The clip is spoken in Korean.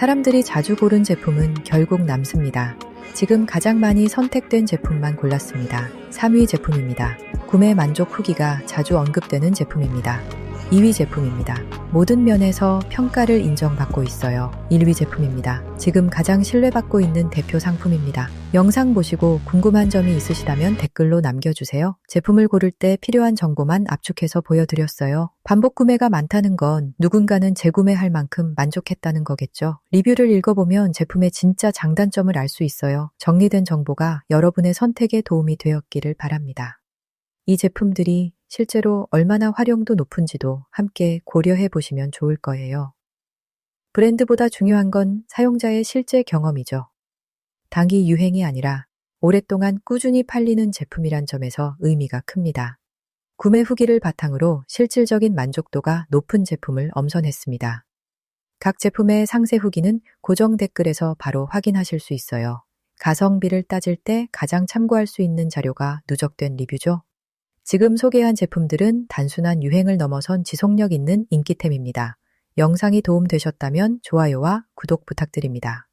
사람들이 자주 고른 제품은 결국 남습니다. 지금 가장 많이 선택된 제품만 골랐습니다. 3위 제품입니다. 구매 만족 후기가 자주 언급되는 제품입니다. 2위 제품입니다. 모든 면에서 평가를 인정받고 있어요. 1위 제품입니다. 지금 가장 신뢰받고 있는 대표 상품입니다. 영상 보시고 궁금한 점이 있으시다면 댓글로 남겨주세요. 제품을 고를 때 필요한 정보만 압축해서 보여드렸어요. 반복 구매가 많다는 건 누군가는 재구매할 만큼 만족했다는 거겠죠. 리뷰를 읽어보면 제품의 진짜 장단점을 알 수 있어요. 정리된 정보가 여러분의 선택에 도움이 되었기를 바랍니다. 이 제품들이 실제로 얼마나 활용도 높은지도 함께 고려해 보시면 좋을 거예요. 브랜드보다 중요한 건 사용자의 실제 경험이죠. 단기 유행이 아니라 오랫동안 꾸준히 팔리는 제품이란 점에서 의미가 큽니다. 구매 후기를 바탕으로 실질적인 만족도가 높은 제품을 엄선했습니다. 각 제품의 상세 후기는 고정 댓글에서 바로 확인하실 수 있어요. 가성비를 따질 때 가장 참고할 수 있는 자료가 누적된 리뷰죠. 지금 소개한 제품들은 단순한 유행을 넘어선 지속력 있는 인기템입니다. 영상이 도움되셨다면 좋아요와 구독 부탁드립니다.